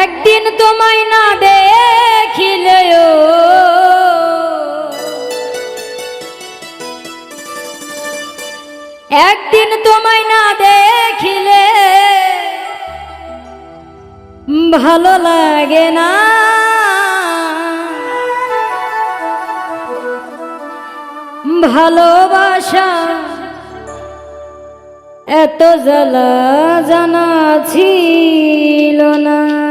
একদিন তোমায় না দেখিলেও একদিন তোমায় না দেখিলে ভালো লাগে না। ভালোবাসা এত জ্বালা জানা ছিল না।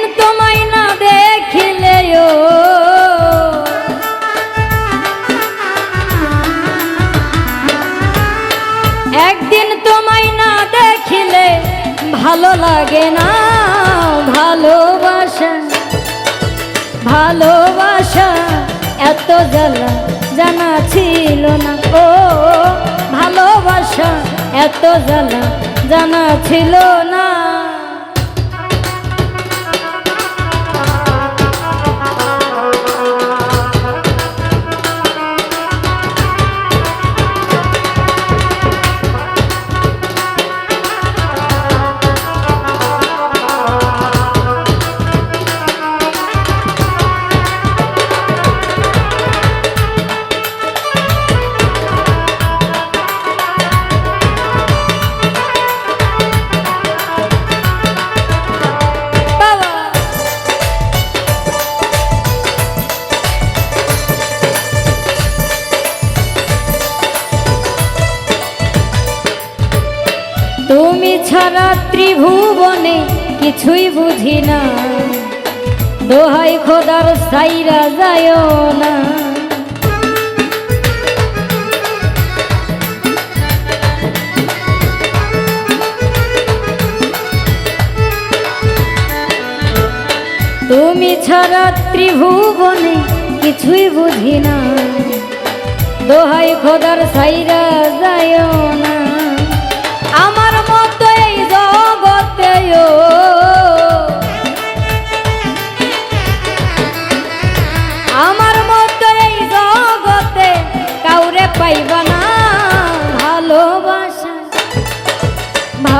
একদিন তোমায় না দেখিলেও একদিন তোমায় না দেখিলে ভালো লাগে না, ভালোবাসা ভালোবাসা এত জ্বালা জানা ছিল না ও। ভালোবাসা এত জ্বালা জানা ছিল না। তুমি ছাড়া ত্রিভুবনে কিছুই বুঝি না। দোহাই খোদার সাইরা যায় না। তুমি ছাড়া ত্রিভুবনে কিছুই বুঝি না। দোহাই খোদার সাইরা যায় না।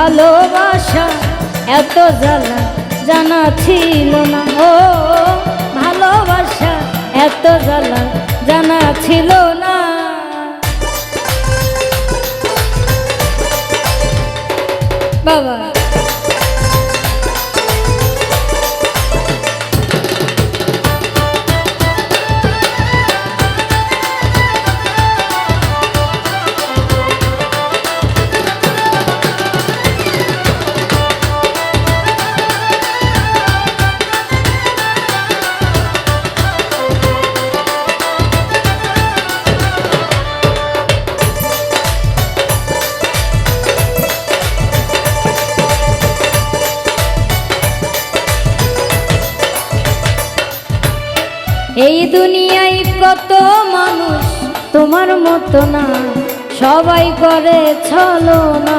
ভালোবাসা এত জ্বালা জানা ছিল না। ও ভালোবাসা এত জ্বালা জানা ছিল না। বাবা। কত মানুষ তোমার মতো না, সবাই করে ছলো না।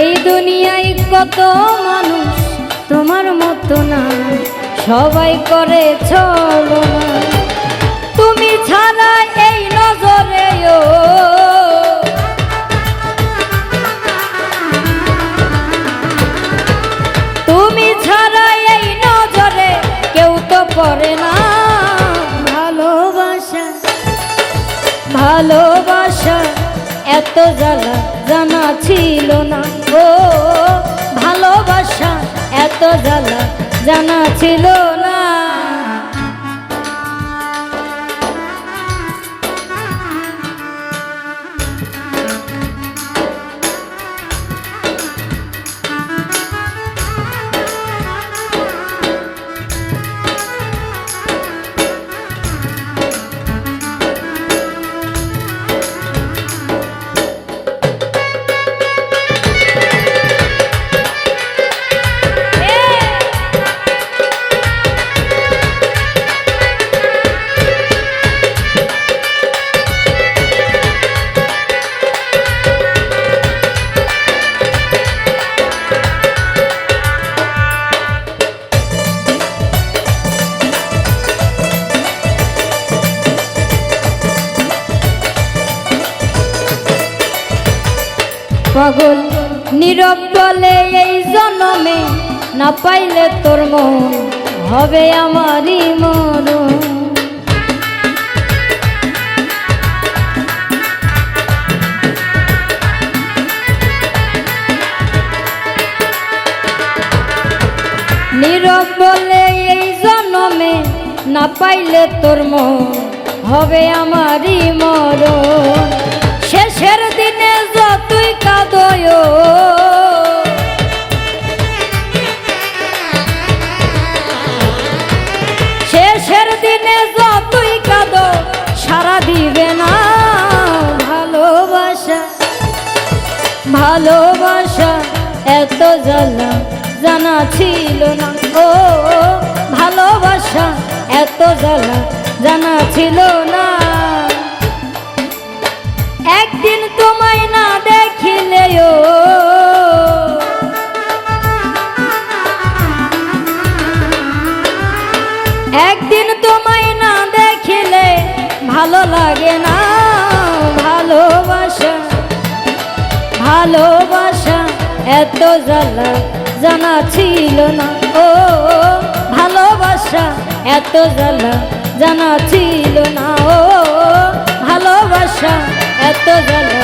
এই দুনিয়ায় কত মানুষ তোমার মতো না, সবাই করে ছলো না। তুমি ছাড়া এই নজরেও ভালোবাসা এত জ্বালা জানা ছিল না। ও ভালোবাসা এত জ্বালা জানা ছিল না। পাগল, নীরব বলে এই জন্মে না পাইলে তোর মন হবে আমারই মরণ। নীরব বলে এই জন্মে না পাইলে তোর মন হবে আমারই মরণ। শেষের দিনে যতই শেষের দিনে ভালোবাসা। ভালোবাসা এত জানা ছিল না। ও, ভালোবাসা এত জ্বালা, জানা ছিল না। একদিন তোমায় না দেখিলে ভালো লাগে না, ভালোবাসা ভালোবাসা, এত জ্বালা জানা ছিল না। ও, ভালোবাসা, এত জ্বালা জানা ছিল না। ও, ভালোবাসা, এত জ্বালা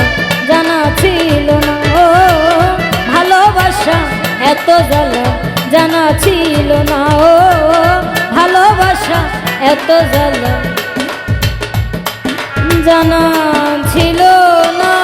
জানা ছিল না। ও, ভালোবাসা, এত জ্বালা জানা ছিল না। ও এত জ্বালা। জানা ছিল না